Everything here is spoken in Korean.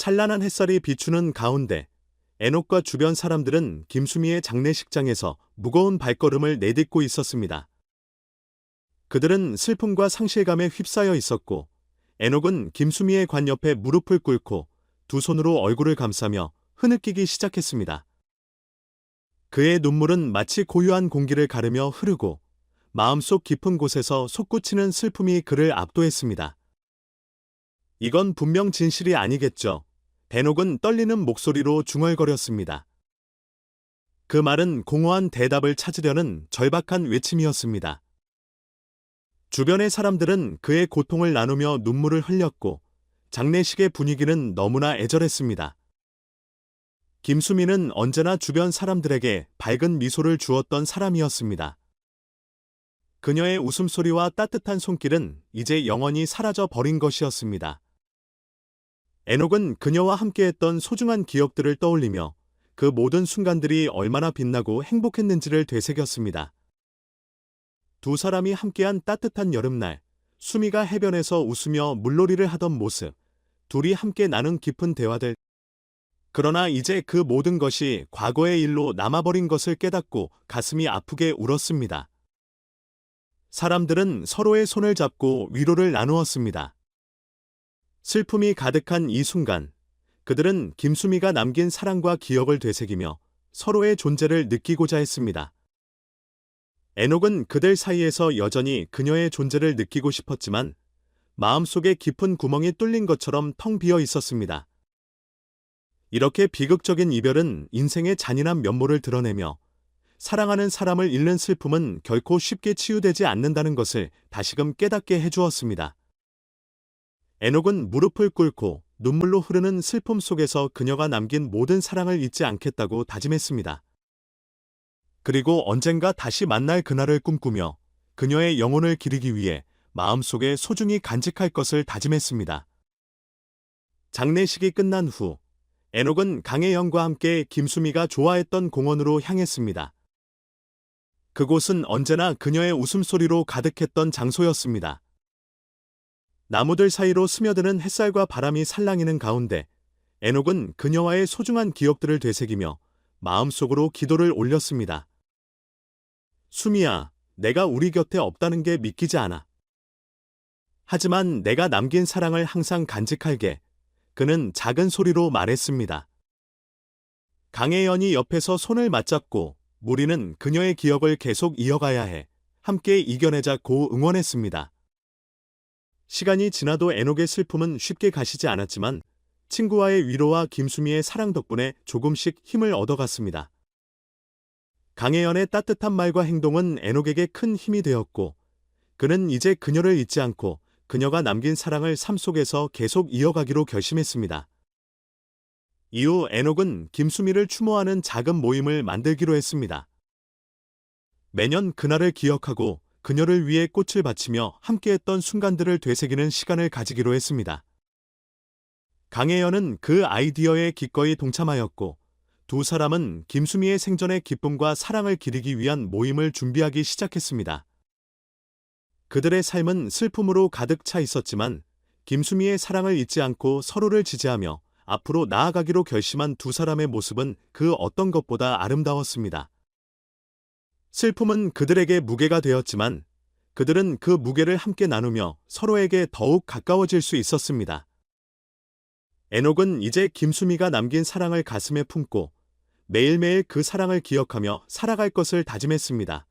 찬란한 햇살이 비추는 가운데 에녹과 주변 사람들은 김수미의 장례식장에서 무거운 발걸음을 내딛고 있었습니다. 그들은 슬픔과 상실감에 휩싸여 있었고 에녹은 김수미의 관 옆에 무릎을 꿇고 두 손으로 얼굴을 감싸며 흐느끼기 시작했습니다. 그의 눈물은 마치 고요한 공기를 가르며 흐르고 마음속 깊은 곳에서 솟구치는 슬픔이 그를 압도했습니다. 이건 분명 진실이 아니겠죠. 베녹은 떨리는 목소리로 중얼거렸습니다. 그 말은 공허한 대답을 찾으려는 절박한 외침이었습니다. 주변의 사람들은 그의 고통을 나누며 눈물을 흘렸고 장례식의 분위기는 너무나 애절했습니다. 김수미는 언제나 주변 사람들에게 밝은 미소를 주었던 사람이었습니다. 그녀의 웃음소리와 따뜻한 손길은 이제 영원히 사라져 버린 것이었습니다. 에녹은 그녀와 함께했던 소중한 기억들을 떠올리며 그 모든 순간들이 얼마나 빛나고 행복했는지를 되새겼습니다. 두 사람이 함께한 따뜻한 여름날, 수미가 해변에서 웃으며 물놀이를 하던 모습, 둘이 함께 나눈 깊은 대화들. 그러나 이제 그 모든 것이 과거의 일로 남아버린 것을 깨닫고 가슴이 아프게 울었습니다. 사람들은 서로의 손을 잡고 위로를 나누었습니다. 슬픔이 가득한 이 순간, 그들은 김수미가 남긴 사랑과 기억을 되새기며 서로의 존재를 느끼고자 했습니다. 에녹은 그들 사이에서 여전히 그녀의 존재를 느끼고 싶었지만 마음속에 깊은 구멍이 뚫린 것처럼 텅 비어 있었습니다. 이렇게 비극적인 이별은 인생의 잔인한 면모를 드러내며 사랑하는 사람을 잃는 슬픔은 결코 쉽게 치유되지 않는다는 것을 다시금 깨닫게 해주었습니다. 에녹은 무릎을 꿇고 눈물로 흐르는 슬픔 속에서 그녀가 남긴 모든 사랑을 잊지 않겠다고 다짐했습니다. 그리고 언젠가 다시 만날 그날을 꿈꾸며 그녀의 영혼을 기리기 위해 마음속에 소중히 간직할 것을 다짐했습니다. 장례식이 끝난 후 에녹은 강혜영과 함께 김수미가 좋아했던 공원으로 향했습니다. 그곳은 언제나 그녀의 웃음소리로 가득했던 장소였습니다. 나무들 사이로 스며드는 햇살과 바람이 살랑이는 가운데 에녹은 그녀와의 소중한 기억들을 되새기며 마음속으로 기도를 올렸습니다. 수미야, 내가 우리 곁에 없다는 게 믿기지 않아. 하지만 내가 남긴 사랑을 항상 간직할게. 그는 작은 소리로 말했습니다. 강혜연이 옆에서 손을 맞잡고 무리는 그녀의 기억을 계속 이어가야 해. 함께 이겨내자고 응원했습니다. 시간이 지나도 에녹의 슬픔은 쉽게 가시지 않았지만 친구와의 위로와 김수미의 사랑 덕분에 조금씩 힘을 얻어갔습니다. 강혜연의 따뜻한 말과 행동은 에녹에게 큰 힘이 되었고 그는 이제 그녀를 잊지 않고 그녀가 남긴 사랑을 삶 속에서 계속 이어가기로 결심했습니다. 이후 에녹은 김수미를 추모하는 작은 모임을 만들기로 했습니다. 매년 그날을 기억하고 그녀를 위해 꽃을 바치며 함께했던 순간들을 되새기는 시간을 가지기로 했습니다. 강혜연은 그 아이디어에 기꺼이 동참하였고 두 사람은 김수미의 생전의 기쁨과 사랑을 기리기 위한 모임을 준비하기 시작했습니다. 그들의 삶은 슬픔으로 가득 차 있었지만 김수미의 사랑을 잊지 않고 서로를 지지하며 앞으로 나아가기로 결심한 두 사람의 모습은 그 어떤 것보다 아름다웠습니다. 슬픔은 그들에게 무게가 되었지만 그들은 그 무게를 함께 나누며 서로에게 더욱 가까워질 수 있었습니다. 에녹은 이제 김수미가 남긴 사랑을 가슴에 품고 매일매일 그 사랑을 기억하며 살아갈 것을 다짐했습니다.